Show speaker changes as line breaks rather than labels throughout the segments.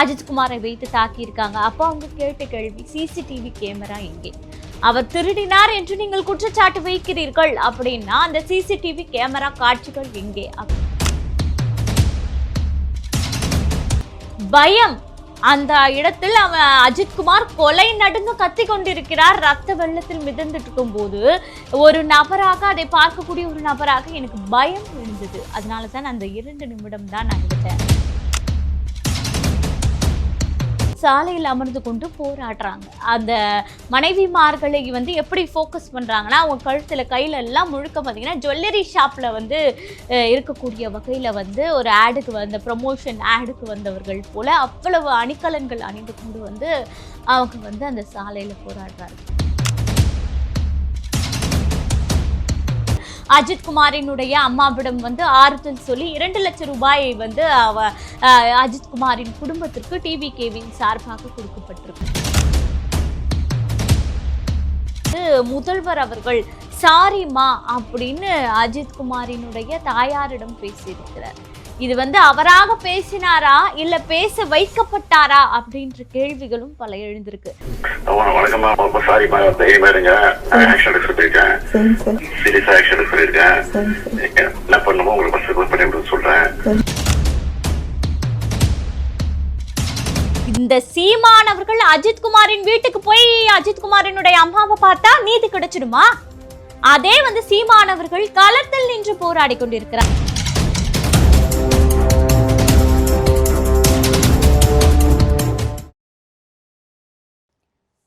அஜித்குமாரை வைத்து தாக்கியிருக்காங்க. அப்போ அவங்க கேட்ட கேள்வி சிசிடிவி கேமரா எங்கே? அவர் திருடினார் என்று நீங்கள் குற்றச்சாட்டு வைக்கிறீர்கள் அப்படின்னா அந்த சிசிடிவி கேமரா காட்சிகள் எங்கே? பயம். அந்த இடத்தில் அவன் அஜித்குமார் கொலை நடுங்க கத்தி கொண்டிருக்கிறார். ரத்த வெள்ளத்தில் மிதந்துட்டு இருக்கும்போது ஒரு நபராக அதை பார்க்கக்கூடிய ஒரு நபராக எனக்கு பயம் இருந்தது. அதனால தான் அந்த இரண்டு நிமிடம் தான் நான் எடுத்தேன் சாலையில் அமர்ந்து கொண்டு போராடுறாங்க. அந்த மனைவிமார்களை வந்து எப்படி ஃபோக்கஸ் பண்ணுறாங்கன்னா அவங்க கழுத்தில் கையில எல்லாம் முழுக்க பார்த்தீங்கன்னா ஜுவல்லரி ஷாப்பில் வந்து இருக்கக்கூடிய வகையில் வந்து ஒரு ஆடுக்கு வந்த ப்ரொமோஷன் ஆடுக்கு வந்தவர்கள் போல் அவ்வளவு அணிகலன்கள் அணிந்து கொண்டு வந்து அவங்க வந்து அந்த சாலையில் அஜித் அஜித்குமாரினுடைய அம்மாவிடம் வந்து ஆறுதல் சொல்லி இரண்டு லட்சம் ரூபாயை வந்து அவ அஜித் அஜித்குமாரின் குடும்பத்திற்கு டிவி கேவின் சார்பாக கொடுக்கப்பட்டிருக்கு. இது முதல்வர் அவர்கள் சாரிமா அப்படின்னு அஜித்குமாரினுடைய தாயாரிடம் பேசியிருக்கிறார். இது வந்து அவராக பேசினாரா இல்ல பேச வைக்கப்பட்டாரா அப்படின்ற கேள்விகளும் பல எழுந்திருக்கு.
அவன வழக்கமா ரொம்ப சாரிமா தைரியமா இருங்க. ஆக்ஷன் எடுக்க சொல்லியிருக்கேன்.
சரி சார்.
சீரியஸா ஆக்ஷன் எடுக்க சொல்லியிருக்கேன்.
சரி சார்.
என்ன பண்ணுமோ உங்களுக்கு ஃபர்ஸ்ட் பண்ணி கொடுக்க சொல்றேன்.
இந்த சீமானவர்கள் அஜித்குமாரின் வீட்டுக்கு போய் அஜித்குமாரினுடைய அம்மாவை பார்த்தா நீதி கிடைச்சிடுமா? அதே வந்து சீமானவர்கள் களத்தில் நின்று போராடி கொண்டிருக்கிறார்.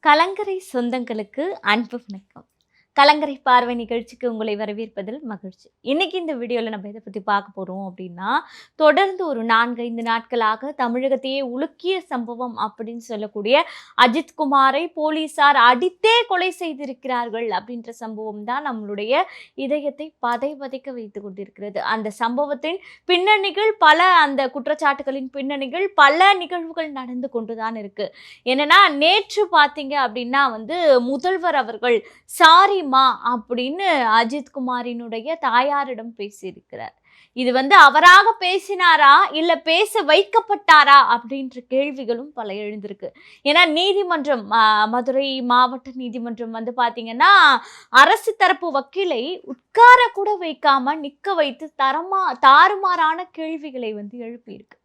கலங்கரை சொந்தங்களுக்கு அன்பு வணக்கம். கலங்கரை பார்வை நிகழ்ச்சிக்கு உங்களை வரவேற்பதில் மகிழ்ச்சி. இன்னைக்கு இந்த வீடியோவில் நம்ம இதை பற்றி பார்க்க போகிறோம் அப்படின்னா தொடர்ந்து ஒரு நான்கு ஐந்து நாட்களாக தமிழகத்தையே உலுக்கிய சம்பவம் அப்படின்னு சொல்லக்கூடிய அஜித்குமாரை போலீசார் அடித்தே கொலை செய்திருக்கிறார்கள் அப்படின்ற சம்பவம் தான் நம்மளுடைய இதயத்தை பதை பதைக்க வைத்து கொண்டிருக்கிறது. அந்த சம்பவத்தின் பின்னணிகள் பல அந்த குற்றச்சாட்டுகளின் பின்னணிகள் பல நிகழ்வுகள் நடந்து கொண்டுதான் இருக்கு. என்னன்னா நேற்று பார்த்தீங்க அப்படின்னா வந்து முதல்வர் அவர்கள் சாரி முடியுமா அப்படின்னு அஜித்குமாரினுடைய தாயாரிடம் பேசியிருக்கிறார். இது வந்து அவராக பேசினாரா இல்ல பேச வைக்கப்பட்டாரா அப்படின்ற கேள்விகளும் பல எழுந்திருக்கு. ஏன்னா நீதிமன்றம் மதுரை மாவட்ட நீதிமன்றம் வந்து பாத்தீங்கன்னா அரசு தரப்பு வக்கீலை உட்கார கூட வைக்காம நிக்க வைத்து தரமா தாறுமாறான கேள்விகளை வந்து எழுப்பியிருக்கு.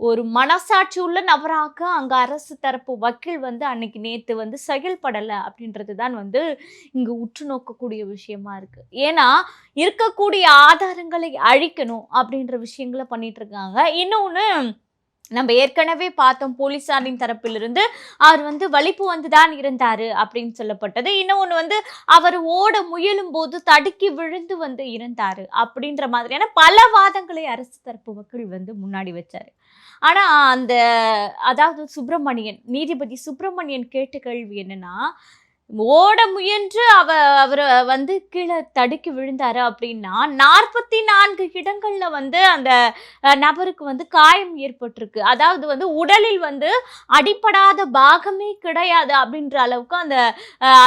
ஒரு மனசாட்சி உள்ள நபராக அங்கே அரசு தரப்பு வக்கீல் வந்து அன்னைக்கு நேற்று வந்து செயல்படலை அப்படின்றது தான் வந்து இங்கே உற்று நோக்கக்கூடிய விஷயமா இருக்கு. ஏன்னா இருக்கக்கூடிய ஆதாரங்களை அழிக்கணும் அப்படின்ற விஷயங்களை பண்ணிட்டு இருக்காங்க. இன்னொன்று நம்ம ஏற்கனவே பார்த்தோம் போலீசாரின் தரப்பிலிருந்து அவர் வந்து வலிப்பு வந்து தான் இருந்தார் அப்படின்னு சொல்லப்பட்டது. இன்னொன்று வந்து அவர் ஓட முயலும் போது தடுக்கி விழுந்து வந்து இருந்தார் அப்படின்ற மாதிரியான பல வாதங்களை அரசு தரப்பு வக்கீல் வந்து முன்னாடி வச்சார். ஆனால் அந்த அதாவது சுப்பிரமணியன் நீதிபதி சுப்பிரமணியன் கேட்ட கேள்வி என்னன்னா ஓட முயன்று அவ அவரை வந்து கீழே தடுக்கி விழுந்தாரு அப்படின்னா நாற்பத்தி நான்கு இடங்கள்ல வந்து அந்த நபருக்கு வந்து காயம் ஏற்பட்டிருக்கு. அதாவது வந்து உடலில் வந்து அடிப்படாத பாகமே கிடையாது அப்படின்ற அளவுக்கு அந்த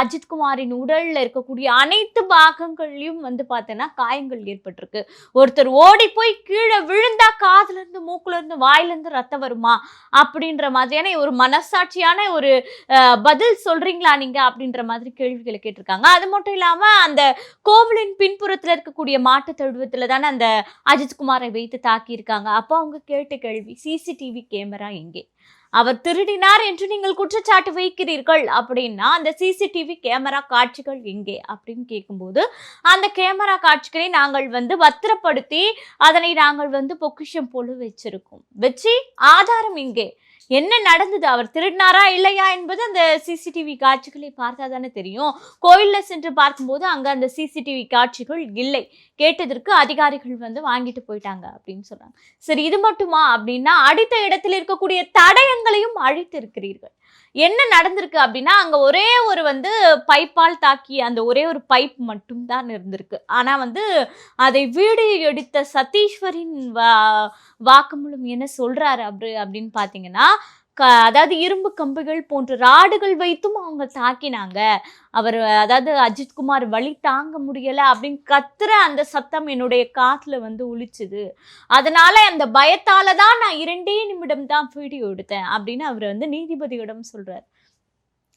அஜித்குமாரின் உடலில் இருக்கக்கூடிய அனைத்து பாகங்கள்லையும் வந்து பார்த்தோன்னா காயங்கள் ஏற்பட்டிருக்கு. ஒருத்தர் ஓடி போய் கீழே விழுந்தா காதுலேருந்து மூக்குலேருந்து வாயிலேருந்து ரத்தம் வருமா அப்படின்ற மாதிரியான ஒரு மனசாட்சியான ஒரு பதில் சொல்றீங்களா நீங்க அப்படின்ற மாதிரி கேள்விகளை கேட்டிருக்காங்க. அது மட்டும் இல்லாம அந்த கோவிலின் பின்புறத்துல இருக்கக்கூடிய மாட்டு தொழுவத்துல தானே அந்த அஜித்குமாரை வைத்து தாக்கியிருக்காங்க. அப்போ அவங்க கேட்ட கேள்வி சிசிடிவி கேமரா எங்கே? அவர் திருடினார் என்று நீங்கள் குற்றச்சாட்டு வைக்கிறீர்கள் அப்படின்னா அந்த சிசிடிவி கேமரா காட்சிகள் எங்கே? அப்படின்னு கேட்கும்போது அந்த கேமரா காட்சிகளை நாங்கள் வந்து பத்திரப்படுத்தி அதனை நாங்கள் வந்து பொக்கிஷம் போல வச்சிருக்கோம். வச்சு ஆதாரம் இங்கே என்ன நடந்தது? அவர் திருடினாரா இல்லையா என்பது அந்த சிசிடிவி காட்சிகளை பார்த்தா தானே தெரியும். கோயில்ல சென்று பார்க்கும்போது அங்க அந்த சிசிடிவி காட்சிகள் இல்லை. கேட்டதற்கு அதிகாரிகள் வந்து வாங்கிட்டு போயிட்டாங்க அப்படின்னு சொல்றாங்க. சரி இது மட்டுமா அப்படின்னா அடித்த இடத்தில் இருக்கக்கூடிய தடயங்களையும் அழித்து இருக்கிறீர்கள் என்ன நடந்திருக்கு அப்படின்னா அங்க ஒரே ஒரு வந்து பைப்பால் தாக்கி அந்த ஒரே ஒரு பைப் மட்டும் தான் இருந்திருக்கு. ஆனா வந்து அதை வீடியோ எடுத்த சதீஸ்வரின் வா வாக்குமூலம் என்ன சொல்றாரு அப்படி அப்படின்னு பார்த்தீங்கன்னா அதாவது இரும்பு கம்புகள் போன்ற ராடுகள் வைத்தும் அவங்க தாக்கினாங்க. அவர் அதாவது அஜித்குமார் வழி தாங்க முடியலை அப்படின்னு கத்துற அந்த சத்தம் என்னுடைய காதுல வந்து ஒழிச்சுது அதனால அந்த பயத்தால தான் நான் இரண்டே நிமிடம் தான் வீடியோ எடுத்தேன் அப்படின்னு அவர் வந்து நீதிபதியிடம் சொல்றாரு.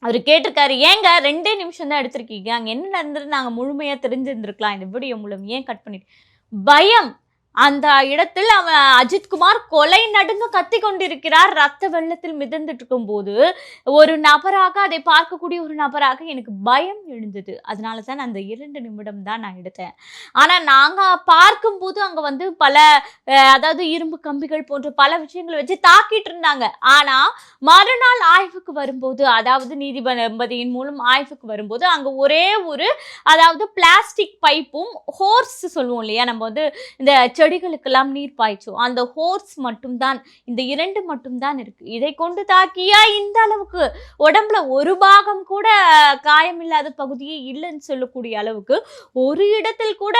அவர் கேட்டிருக்காரு ஏங்க ரெண்டே நிமிஷம் தான் எடுத்திருக்கீங்க. அங்கே என்ன நடந்தது நாங்கள் முழுமையாக தெரிஞ்சிருந்துருக்கலாம். இந்த வீடியோ மூலம் ஏன் கட் பண்ணிட்டு பயம் அந்த இடத்தில் அவன் அஜித்குமார் கொலை நடுங்க கத்தி கொண்டிருக்கிறார். ரத்த வெள்ளத்தில் மிதந்துட்டு இருக்கும்போது ஒரு நபராக அதை பார்க்கக்கூடிய ஒரு நபராக எனக்கு பயம் எழுந்தது. அதனால தான் அந்த இரண்டு நிமிடம் தான் நான் எடுத்தேன். ஆனால் நாங்கள் பார்க்கும்போது அங்கே வந்து பல அதாவது இரும்பு கம்பிகள் போன்ற பல விஷயங்களை வச்சு தாக்கிட்டு இருந்தாங்க. ஆனால் மறுநாள் ஆய்வுக்கு வரும்போது அதாவது நீதிபதியின் மூலம் ஆய்வுக்கு வரும்போது அங்கே ஒரே ஒரு அதாவது பிளாஸ்டிக் பைப்பும் ஹோர்ஸ் சொல்லுவோம் இல்லையா? நம்ம வந்து இந்த செடிகளுக்கெல்லாம் நீர் பாய்ச்சும் அந்த ஹோர்ஸ் மட்டும்தான் இந்த இரண்டு மட்டும்தான் இருக்கு. இதை கொண்டு தாக்கியா? இந்த அளவுக்கு. உடம்புல ஒரு பாகம் கூட காயமில்லாத பகுதியே இல்லைன்னு சொல்லக்கூடிய அளவுக்கு ஒரு இடத்தில் கூட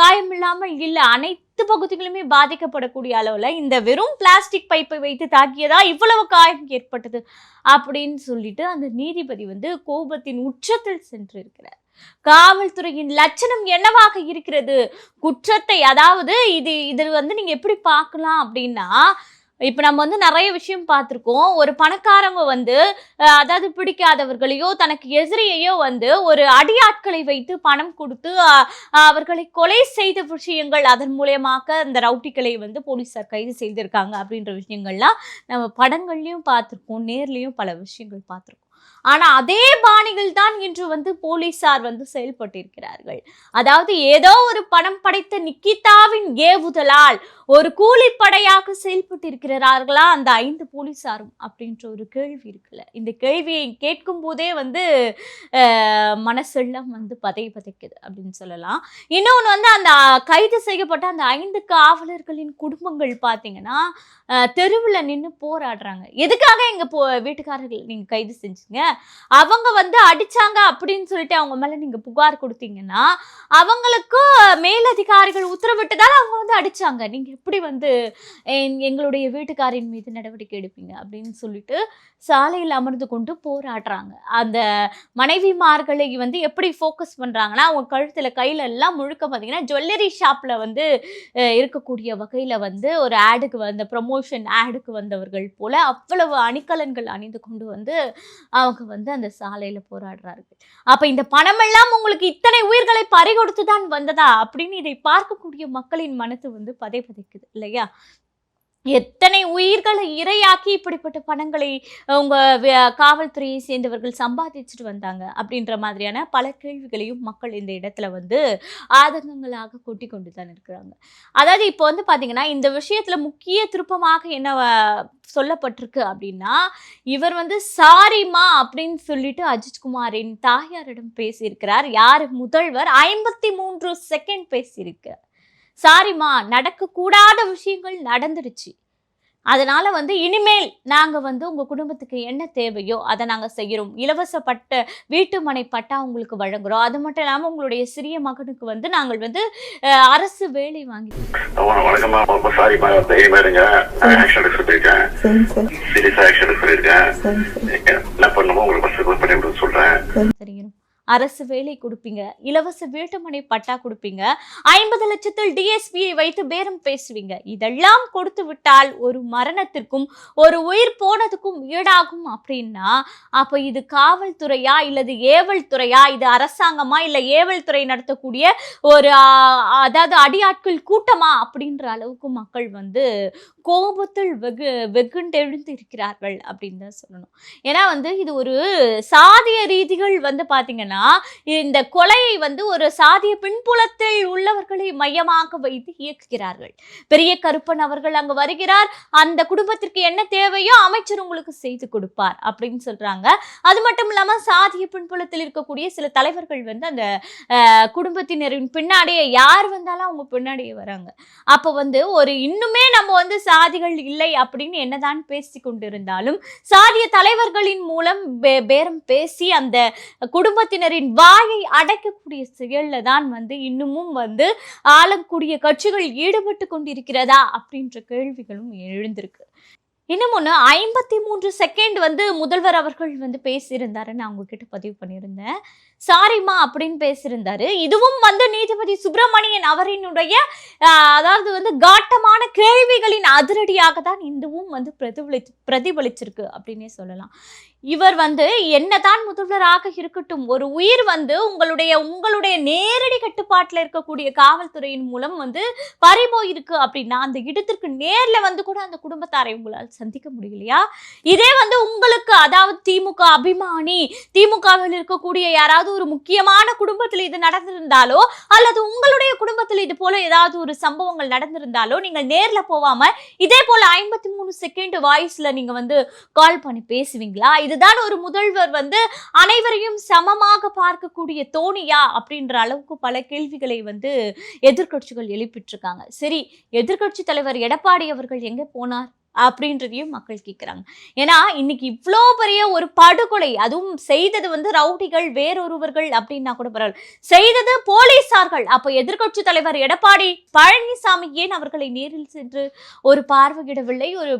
காயமில்லாமல் இல்லை. அனைத்து பகுதிகளுமே பாதிக்கப்படக்கூடிய அளவில் இந்த வெறும் பிளாஸ்டிக் பைப்பை வைத்து தாக்கியதா இவ்வளவு காயம் ஏற்பட்டது? அப்படின்னு சொல்லிட்டு அந்த நீதிபதி வந்து கோபத்தின் உச்சத்தில் சென்று இருக்கிறார் காவல்துறையின் லட்சணம் என்னவாக இருக்கிறது? குற்றத்தை அதாவது இது இது வந்து நீங்க எப்படி பார்க்கலாம் அப்படின்னா இப்போ நம்ம வந்து நிறைய விஷயம் பார்த்துருக்கோம். ஒரு பணக்காரங்க வந்து அதாவது பிடிக்காதவர்களையோ தனக்கு எதிரியையோ வந்து ஒரு அடியாட்களை வைத்து பணம் கொடுத்து அஹ், அவர்களை கொலை செய்த விஷயங்கள் அதன் மூலியமாக அந்த ரவுட்டிகளை வந்து போலீஸார் கைது செய்திருக்காங்க அப்படின்ற விஷயங்கள்லாம் நம்ம படங்கள்லையும் பார்த்துருக்கோம். நேர்லேயும் பல விஷயங்கள் பார்த்துருக்கோம். ஆனால் அதே பாணிகள் தான் இன்று வந்து போலீசார் வந்து செயல்பட்டிருக்கிறார்கள். அதாவது ஏதோ ஒரு பணம் படைத்த நிக்கிதாவின் ஏவுதலால் ஒரு கூலிப்படையாக செயல்பட்டிருக்கிறார்களா? அந்த ஐந்து போலீசாரும் அப்படின்ற ஒரு கேள்வி இருக்குல்ல. இந்த கேள்வியை கேட்கும் போதே வந்து மனசெல்லாம் வந்து பதை பதைக்குது அப்படின்னு சொல்லலாம். இன்னொன்று வந்து அந்த கைது செய்யப்பட்ட அந்த ஐந்து காவலர்களின் குடும்பங்கள் பார்த்தீங்கன்னா தெருவில் நின்று போராடுறாங்க. எதுக்காக எங்கள் போ வீட்டுக்காரர்கள் நீங்கள் கைது செஞ்சீங்க? அவங்க வந்து அடிச்சாங்க அப்படின்னு சொல்லிட்டு அவங்க மேல நீங்க புகார் கொடுத்தீங்கன்னா அவங்களுக்கு மேலதிகாரிகள் உத்தரவிட்டதால அவங்க வந்து அடிச்சாங்க. நீங்க எப்படி வந்து எங்- எங்களுடைய வீட்டுக்காரின் மீது நடவடிக்கை எடுப்பீங்க அப்படின்னு சொல்லிட்டு சாலையில் அமர்ந்து கொண்டு போராடுறாங்க. அந்த மனைவிமார்களை வந்து எப்படி ஃபோக்கஸ் பண்றாங்கன்னா அவங்க கழுத்துல கையில எல்லாம் முழுக்க பார்த்தீங்கன்னா ஜுவல்லரி ஷாப்ல வந்து இருக்கக்கூடிய வகையில வந்து ஒரு ஆடுக்கு வந்த ப்ரமோஷன் ஆடுக்கு வந்தவர்கள் போல அவ்வளவு அணிகலன்கள் அணிந்து கொண்டு வந்து அவங்க வந்து அந்த சாலையில போராடுறார்கள். அப்ப இந்த பணமெல்லாம் உங்களுக்கு இத்தனை உயிர்களை பறிகொடுத்து தான் வந்ததா? அப்படின்னு இதை பார்க்கக்கூடிய மக்களின் மனசு வந்து பதை பதைக்குது இல்லையா? எத்தனை உயிர்களை இரையாக்கி இப்படிப்பட்ட பணங்களை உங்க காவல்துறையை சேர்ந்தவர்கள் சம்பாதிச்சுட்டு வந்தாங்க அப்படின்ற மாதிரியான பல கேள்விகளையும் மக்கள் இந்த இடத்துல வந்து ஆதங்கங்களாக கொட்டி கொண்டு தான் இருக்கிறாங்க. அதாவது இப்போ வந்து பார்த்திங்கன்னா இந்த விஷயத்துல முக்கிய திருப்பமாக என்ன சொல்லப்பட்டிருக்கு அப்படின்னா இவர் வந்து சாரிமா அப்படின்னு சொல்லிட்டு அஜித்குமாரின் தாயாரிடம் பேசியிருக்கிறார். யார்? முதல்வர். ஐம்பத்தி மூன்று செகண்ட் பேசியிருக்கிறார். சாரிம்மா நடக்கக்கூடாத விஷயங்கள் நடந்துடுச்சு. அதனால வந்து இனிமேல் நாங்க வந்து உங்க குடும்பத்துக்கு என்ன தேவையோ அதை நாங்க செய்யறோம். இலவச பட்ட வீட்டு மனை பட்டா உங்களுக்கு வழங்குறோம். அது மட்டும் இல்லாம உங்களுடைய சிறிய மகனுக்கு வந்து நாங்கள் வந்து அரசு வேலை வாங்கி
வண-
அரசு வேலை கொடுப்பீங்க இலவச வீட்டுமனை பட்டா கொடுப்பீங்க ஐம்பது லட்சத்தில் டிஎஸ்பியை வைத்து பேரம் பேசுவீங்க. இதெல்லாம் கொடுத்து விட்டால் ஒரு மரணத்திற்கும் ஒரு உயிர் போனதுக்கும் ஈடாகும் அப்படின்னா அப்ப இது காவல்துறையா இல்லது ஏவல் துறையா இது அரசாங்கமா? இல்ல ஏவல் துறை நடத்தக்கூடிய ஒரு அதாவது அடியாட்கள் கூட்டமா? அப்படின்ற அளவுக்கு மக்கள் வந்து கோபத்தில் வெகு வெகுண்டெழுந்து இருக்கிறார்கள் அப்படின்னு தான் சொல்லணும். ஏன்னா வந்து இது ஒரு சாதிய ரீதிகள் வந்து பார்த்தீங்கன்னா இந்த கொலையை வந்து ஒரு சாதிய பின்புலத்தில் உள்ளவர்களை மையமாக வைத்து இயக்குகிறார்கள். பெரிய கருப்பன் அவர்கள் அங்கு வருகிறார் அந்த குடும்பத்திற்கு என்ன தேவையோ அமைச்சர் உங்களுக்கு செய்து கொடுப்பார் அப்படின்னு சொல்கிறாங்க அது மட்டும் இல்லாமல் சாதிய பின்புலத்தில் இருக்கக்கூடிய சில தலைவர்கள் வந்து அந்த குடும்பத்தினரின் பின்னாடியே யார் வந்தாலும் அவங்க பின்னாடியே வராங்க. அப்போ வந்து ஒரு இன்னுமே நம்ம வந்து சாதிகள் இல்லை அப்படின்னு என்னதான் பேசி கொண்டிருந்தாலும் சாதிய தலைவர்களின் மூலம் பே- பேரம் பேசி அந்த குடும்பத்தினரின் வாயை அடைக்கக்கூடிய செயல்ல தான் வந்து இன்னமும் வந்து ஆளக்கூடிய கட்சிகள் ஈடுபட்டு கொண்டிருக்கிறதா அப்படின்ற கேள்விகளும் எழுந்திருக்கு. இன்னும் ஒன்று ஐம்பத்தி மூன்று செகண்ட் வந்து முதல்வர் அவர்கள் வந்து பேசியிருந்தாருன்னு நான் உங்ககிட்ட பதிவு பண்ணியிருந்தேன். சாரிம்மா அப்படின்னு பேசியிருந்தாரு. இதுவும் வந்து நீதிபதி சுப்பிரமணியன் அவரினுடைய அதாவது வந்து காட்டமான கேள்விகளின் அதிரடியாக தான் இதுவும் வந்து பிரதிபலி பிரதிபலிச்சிருக்கு அப்படின்னே சொல்லலாம். இவர் வந்து என்னதான் முதல்வராக இருக்கட்டும் ஒரு உயிர் வந்து உங்களுடைய உங்களுடைய நேரடி கட்டுப்பாட்டில் இருக்கக்கூடிய காவல்துறையின் மூலம் வந்து பறிபோயிருக்கு அப்படின்னா அந்த இடத்திற்கு நேரில் வந்து கூட அந்த குடும்பத்தாரை உங்களால் சந்திக்க முடியலையா? இதே வந்து உங்களுக்கு அதாவது திமுக அபிமானி திமுகவில் இருக்கக்கூடிய யாராவது ஒரு முக்கியமான குடும்பத்தில் இது நடந்திருந்தாலோ அல்லது உங்களுடைய குடும்பத்தில் இது போல ஏதாவது ஒரு சம்பவங்கள் நடந்திருந்தாலோ நீங்கள் நேர்ல போகாம இதே போல ஐம்பத்தி மூணு செகண்ட் வாய்ஸ்ல நீங்க வந்து கால் பண்ணி பேசுவீங்களா? இதுதான் ஒரு முதல்வர் வந்து அனைவரையும் சமமாக பார்க்கக்கூடிய தோணியா? அப்படின்ற அளவுக்கு பல கேள்விகளை வந்து எதிர்க்கட்சிகள் எழுப்பிட்டு இருக்காங்க சரி எதிர்க்கட்சி தலைவர் எடப்பாடி அவர்கள் எங்கே போனார்? அப்படின்றதையும் மக்கள் கேட்குறாங்க ஏன்னா இன்னைக்கு இவ்வளோ பெரிய ஒரு படுகொலை அதுவும் செய்தது வந்து ரவுடிகள் வேறொருவர்கள் அப்படின்னா கூட பரவாயில்ல. செய்தது போலீசார்கள். அப்போ எதிர்க்கட்சி தலைவர் எடப்பாடி பழனிசாமி ஏன் அவர்களை நேரில் சென்று ஒரு பார்வையிடவில்லை? ஒரு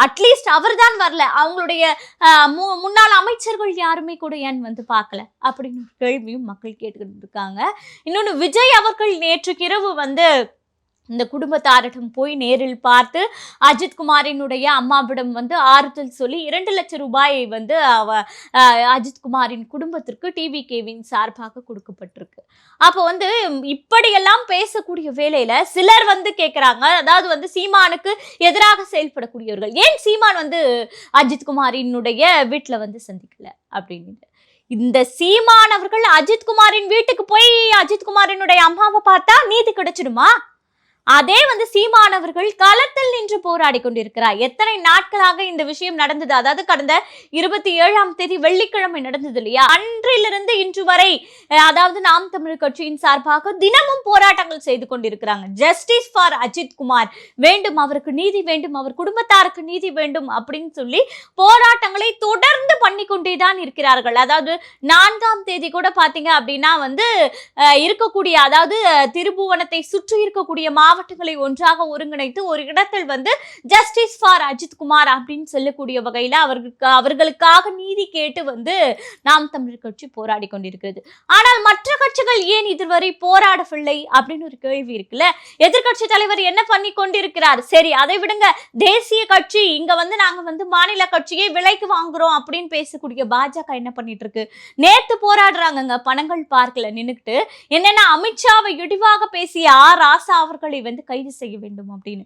அட்லீஸ்ட் அவர் தான் வரல. அவங்களுடைய மு- முன்னாள் அமைச்சர்கள் யாருமே கூட ஏன் வந்து பார்க்கல? அப்படின்னு கேள்வியும் மக்கள் கேட்டுக்கிட்டு இருக்காங்க. இன்னொன்று விஜய் அவர்கள் நேற்று இரவு வந்து இந்த குடும்பத்தாரிடம் போய் நேரில் பார்த்து அஜித்குமாரினுடைய அம்மாவிடம் வந்து ஆறுதல் சொல்லி இரண்டு லட்சம் ரூபாயை வந்து அவ அஜித்குமாரின் குடும்பத்திற்கு டிவி கேவின் சார்பாக கொடுக்கப்பட்டிருக்கு. அப்போ வந்து இப்படியெல்லாம் பேசக்கூடிய வேலையில் சிலர் வந்து கேட்குறாங்க அதாவது வந்து சீமானுக்கு எதிராக செயல்படக்கூடியவர்கள். ஏன் சீமான் வந்து அஜித்குமாரினுடைய வீட்டில் வந்து சந்திக்கல அப்படின்னு இந்த சீமான் அவர்கள் வீட்டுக்கு போய் அஜித்குமாரினுடைய அம்மாவை பார்த்தா நீதி கிடைச்சிடுமா? அதே வந்து சீமானவர்கள் களத்தில் நின்று போராடி கொண்டிருக்கிறார். எத்தனை நாட்களாக இந்த விஷயம் நடந்தது? அதாவது கடந்த இருபத்தி ஏழாம் தேதி வெள்ளிக்கிழமை நடந்தது இல்லையா? அன்றிலிருந்து இன்று வரை அதாவது நாம் தமிழ் கட்சியின் சார்பாக தினமும் போராட்டங்கள் செய்து கொண்டிருக்கிறாங்க. ஜஸ்டிஸ் ஃபார் அஜித் குமார் வேண்டும் அவருக்கு நீதி வேண்டும் அவர் குடும்பத்தாருக்கு நீதி வேண்டும் அப்படின்னு சொல்லி போராட்டங்களை தொடர்ந்து பண்ணி கொண்டே தான் இருக்கிறார்கள். அதாவது நான்காம் தேதி கூட பாத்தீங்க அப்படின்னா வந்து இருக்கக்கூடிய அதாவது திருபுவனத்தை சுற்றி இருக்கக்கூடிய மாவட்டங்களை ஒன்றாக ஒருங்கிணைத்து ஒரு இடத்தில் வந்து ஜஸ்டிஸ் ஃபார் அஜித் குமார் அப்படின்னு சொல்லக்கூடிய வகையில அவர்களுக்கு அவர்களுக்காக நீதி கேட்டு வந்து நாம் தமிழர் கட்சி போராடி கொண்டிருக்கிறது. ஆனால் மற்ற கட்சிகள் ஏன் இதுவரை போராடவில்லை அப்படின்னு ஒரு கேள்வி இருக்குல்ல? எதிர்கட்சி தலைவர் என்ன பண்ணி கொண்டிருக்கிறார்? சரி அதை விடுங்க. தேசிய கட்சி இங்க வந்து நாங்க வந்து மாநில கட்சியை விலைக்கு வாங்குறோம் அப்படின்னு பேசக்கூடிய பாஜக என்ன பண்ணிட்டு இருக்கு? நேத்து போராடுறாங்கங்க பணங்கள் பார்க்கல நின்னுக்கிட்டு. என்னன்னா அமித்ஷாவை இடிவாக பேசிய ஆர் ராசா அவர்களை வந்து கைது செய்ய வேண்டும் அப்படின்னு.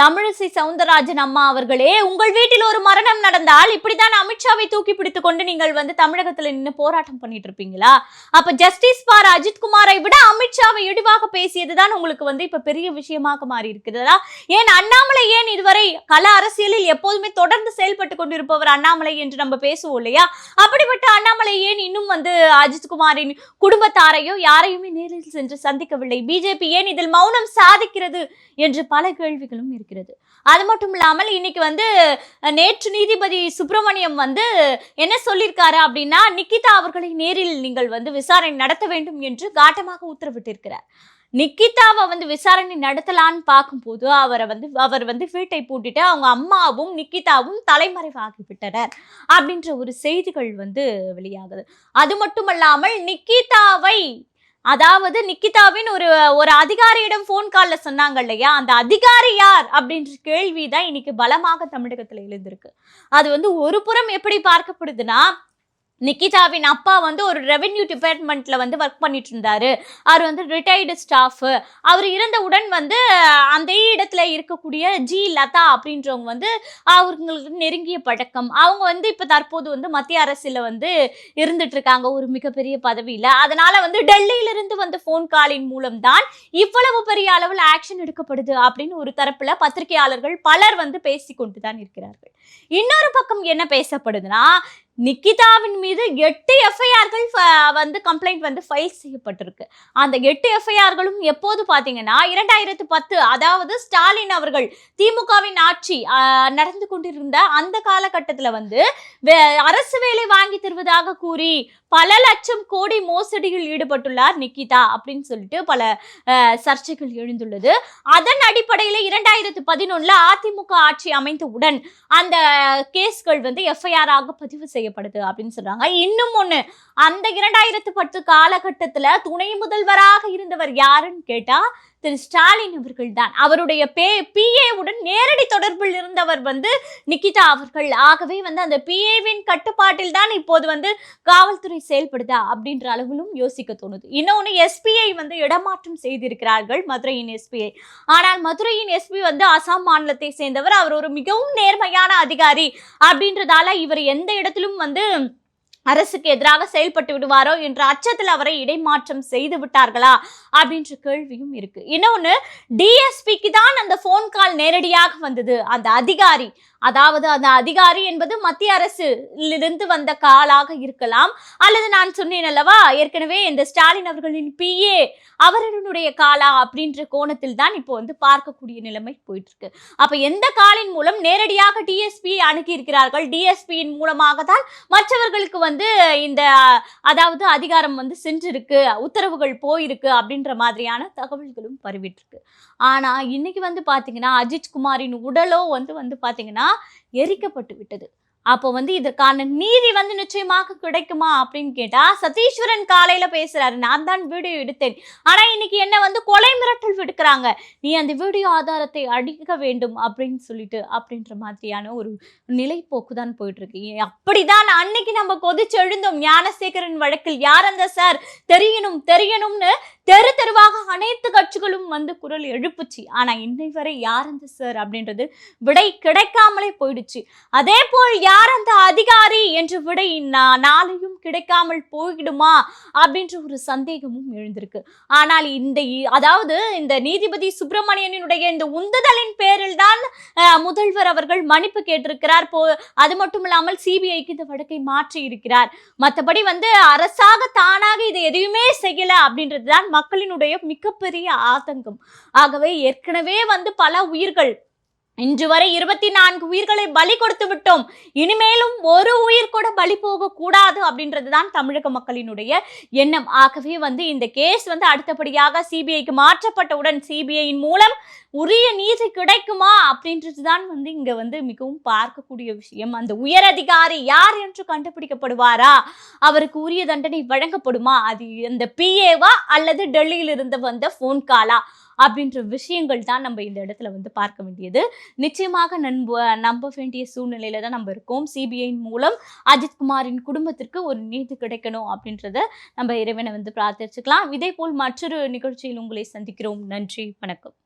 தமிழிசை சவுந்தரராஜன் அம்மா அவர்களே உங்கள் வீட்டில் ஒரு மரணம் நடந்தால் இப்படித்தான் அமித்ஷாவை தூக்கி பிடித்து கொண்டு நீங்கள் வந்து தமிழகத்துல நின்று போராட்டம் பண்ணிட்டு இருப்பீங்களா? அப்ப ஜஸ்டிஸ் பார் அஜித் குமாரை விட அமித்ஷாவை இழிவாக பேசியதுதான் உங்களுக்கு வந்து இப்ப பெரிய விஷயமாக மாறி இருக்கிறதா ஏன் அண்ணாமலை ஏன் இதுவரை கல அரசியலில் எப்போதுமே தொடர்ந்து செயல்பட்டு கொண்டிருப்பவர் அண்ணாமலை என்று நம்ம பேசுவோம் இல்லையா? அப்படிப்பட்ட அண்ணாமலை ஏன் இன்னும் வந்து அஜித் குமாரின் குடும்பத்தாரையோ யாரையுமே நேரில் சென்று சந்திக்கவில்லை? பிஜேபி ஏன் இதில் மௌனம் சாதிக்கிறது என்று பல கேள்விகளும் இருக்கிறது. அது மட்டும் இல்லாமல் இன்னைக்கு வந்து நேற்று நீதிபதி சுப்பிரமணியம் வந்து என்ன சொல்லியிருக்காரு அப்படின்னா நிக்கிதா அவர்களை நேரில் நீங்கள் வந்து விசாரணை நடத்த வேண்டும் என்று காட்டமாக உத்தரவிட்டிருக்கிறார். நிக்கிதாவை வந்து விசாரணை நடத்தலான்னு பார்க்கும்போது அவரை வந்து அவர் வந்து வீட்டை பூட்டிட்டு அவங்க அம்மாவும் நிக்கிதாவும் தலைமறைவாகி விட்டனர் அப்படின்ற ஒரு செய்திகள் வந்து வெளியாகுது. அது மட்டுமல்லாமல் நிக்கிதாவை அதாவது நிக்கிதாவின் ஒரு ஒரு அதிகாரியிடம் ஃபோன் கால்ல சொன்னாங்க இல்லையா? அந்த அதிகாரி யார்? அப்படின்ற கேள்வி தான் இன்னைக்கு பலமாக தமிழகத்துல எழுந்திருக்கு. அது வந்து ஒரு புறம் எப்படி பார்க்கப்படுதுன்னா நிக்கிதாவின் அப்பா வந்து ஒரு ரெவென்யூ டிபார்ட்மெண்ட்ல வந்து ஒர்க் பண்ணிட்டு இருந்தாரு அவர் வந்து ரிட்டையர்டு ஸ்டாஃப் அவர் இருந்தவுடன் வந்து அந்த இடத்துல இருக்கக்கூடிய ஜி லதா அப்படின்றவங்க வந்து அவங்களுக்கு நெருங்கிய பழக்கம். அவங்க வந்து இப்போ தற்போது வந்து மத்திய அரசில் வந்து இருந்துட்டு இருக்காங்க ஒரு மிகப்பெரிய பதவியில். அதனால வந்து டெல்லியிலிருந்து வந்த ஃபோன் காலின் மூலம் தான் இவ்வளவு பெரிய அளவில் ஆக்ஷன் எடுக்கப்படுது அப்படின்னு ஒரு தரப்புல பத்திரிகையாளர்கள் பலர் வந்து பேசி கொண்டு தான் இருக்கிறார்கள். இன்னொரு பக்கம் என்ன பேசப்படுதுன்னா நிக்கிதாவின் மீது எட்டு எஃப்ஐஆர்கள் வந்து கம்ப்ளைண்ட் வந்து ஃபைல் செய்யப்பட்டிருக்கு. அந்த எட்டு எஃப்ஐஆர்களும் எப்போது பார்த்தீங்கன்னா இரண்டாயிரத்து பத்து அதாவது ஸ்டாலின் அவர்கள் திமுகவின் ஆட்சி நடந்து கொண்டிருந்த அந்த காலகட்டத்தில் வந்து வே- அரசு வேலை வாங்கி தருவதாக கூறி பல லட்சம் கோடி மோசடியில் ஈடுபட்டுள்ளார் நிக்கிதா அப்படின்னு சொல்லிட்டு பல சர்ச்சைகள் எழுந்துள்ளது. அதன் அடிப்படையில் இரண்டாயிரத்து பதினொன்றில் அதிமுக ஆட்சி அமைந்தவுடன் அந்த கேஸ்கள் வந்து எஃப்ஐஆர் ஆக பதிவு செய்யப்படுது அப்படின்னு சொல்றாங்க. இன்னும் ஒண்ணு அந்த இரண்டாயிரத்து பத்து காலகட்டத்துல துணை முதல்வராக இருந்தவர் யாருன்னு கேட்டா திரு ஸ்டாலின் அவர்கள் தான் அவருடைய பே பிஏவுடன் நேரடி தொடர்பில் இருந்தவர் வந்து நிக்கிதா அவர்கள். ஆகவே வந்து அந்த பிஏவின் கட்டுப்பாட்டில் தான் இப்போது வந்து காவல்துறை செயல்படுதா அப்படின்ற அளவிலும் யோசிக்க தோணுது. இன்னொன்று எஸ்பிஐ வந்து இடமாற்றம் செய்திருக்கிறார்கள் மதுரையின் எஸ்பிஐ ஆனால் மதுரையின் எஸ்பி வந்து அசாம் மாநிலத்தை சேர்ந்தவர். அவர் ஒரு மிகவும் நேர்மையான அதிகாரி அப்படின்றதால இவர் எந்த இடத்திலும் வந்து அரசுக்கு எதிராக செயல்பட்டு விடுவாரோ என்ற அச்சத்தில் அவரை இடைமாற்றம் செய்து விட்டார்களா அப்படின்ற கேள்வியும் இருக்கு. இன்னொன்னு டிஎஸ்பிக்கு தான் அந்த ஃபோன் கால் நேரடியாக வந்தது. அந்த அதிகாரி அதாவது அந்த அதிகாரி என்பது மத்திய அரசிலிருந்து வந்த காலாக இருக்கலாம். அல்லது நான் சொன்னேன் அல்லவா? ஏற்கனவே இந்த ஸ்டாலின் அவர்களின் பிஏ அவர்களுடைய காலா அப்படின்ற கோணத்தில் தான் இப்போ வந்து பார்க்கக்கூடிய நிலைமை போயிட்டு இருக்கு அப்ப எந்த காலின் மூலம் நேரடியாக டிஎஸ்பி அணுகி இருக்கிறார்கள் டிஎஸ்பியின் மூலமாக தான் மற்றவர்களுக்கு வந்து இந்த அதாவது அதிகாரம் வந்து சென்றிருக்கு உத்தரவுகள் போயிருக்கு அப்படின்ற மாதிரியான தகவல்களும் பரவிட்டு இருக்கு ஆனால் இன்றைக்கி வந்து பார்த்திங்கன்னா அஜித் குமாரின் உடலோ வந்து வந்து பார்த்திங்கன்னா எரிக்கப்பட்டு விட்டது. அப்போ வந்து இதற்கான நீதி வந்து நிச்சயமாக கிடைக்குமா அப்படின்னு கேட்டா சதீஸ்வரன் காலையில பேசுறாரு. நான் தான் வீடியோ எடுத்தேன். ஆனா இன்னைக்கு என்ன வந்து கொலை மிரட்டல் விடுக்கிறாங்க. நீ அந்த வீடியோ ஆதாரத்தை அடிக்க வேண்டும் அப்படின்னு சொல்லிட்டு அப்படின்ற மாதிரியான ஒரு நிலைப்போக்கு தான் போயிட்டு இருக்கு அப்படிதான் அன்னைக்கு நம்ம கொதிச்செழுந்தோம். ஞானசேகரன் வழக்கில் யார் அந்த சார்? தெரியணும் தெரியணும்னு தெரு தெருவாக அனைத்து கட்சிகளும் வந்து குரல் எழுப்புச்சு. ஆனா இன்னை வரை யார் அந்த சார் அப்படின்றது விடை கிடைக்காமலே போயிடுச்சு. அதே போல் யார் அந்த அதிகாரி என்ற விடை நாளையும் கிடைக்காமல் போயிடுமா அப்படின்ற ஒரு சந்தேகமும் எழுந்திருக்கு. ஆனால் இந்த இ- அதாவது இந்த நீதிபதி சுப்பிரமணியனுடைய இந்த உந்துதலின் பேரில் தான் முதல்வர் அவர்கள் மன்னிப்பு கேட்டிருக்கிறார். போ அது மட்டும் இல்லாமல் சிபிஐக்கு இந்த வழக்கை மாற்றி இருக்கிறார் மற்றபடி வந்து அரசாக தானாக இதை எதையுமே செய்யல அப்படின்றது தான் மக்களினுடைய மிகப்பெரிய ஆதங்கம். ஆகவே ஏற்கனவே வந்து பல உயிர்கள் இன்று வரை இருபத்தி நான்கு உயிர்களை பலி கொடுத்து விட்டோம். இனிமேலும் ஒரு உயிர் கூட பலி போக கூடாது அப்படின்றது தான் தமிழக மக்களினுடைய எண்ணம். ஆகவே வந்து இந்த கேஸ் வந்து அடுத்தபடியாக சிபிஐக்கு மாற்றப்பட்டவுடன் சிபிஐயின் மூலம் உரிய நீதி கிடைக்குமா அப்படின்றது தான் வந்து இங்க வந்து மிகவும் பார்க்கக்கூடிய விஷயம். அந்த உயர் அதிகாரி யார் என்று கண்டுபிடிக்கப்படுவாரா? அவருக்கு உரிய தண்டனை வழங்கப்படுமா? அது அந்த பிஏவா அல்லது டெல்லியில் இருந்து வந்த ஃபோன் காலா அப்படின்ற விஷயங்கள் தான் நம்ம இந்த இடத்துல வந்து பார்க்க வேண்டியது. நிச்சயமாக நம்ப நம்ப வேண்டிய சூழ்நிலையில தான் நம்ம இருக்கோம். சிபிஐயின் மூலம் அஜித்குமாரின் குடும்பத்திற்கு ஒரு நீதி கிடைக்கணும் அப்படின்றத நம்ம இறைவனை வந்து பிரார்த்திச்சுக்கலாம். இதே போல் மற்றொரு நிகழ்ச்சியில் உங்களை சந்திக்கிறோம். நன்றி வணக்கம்.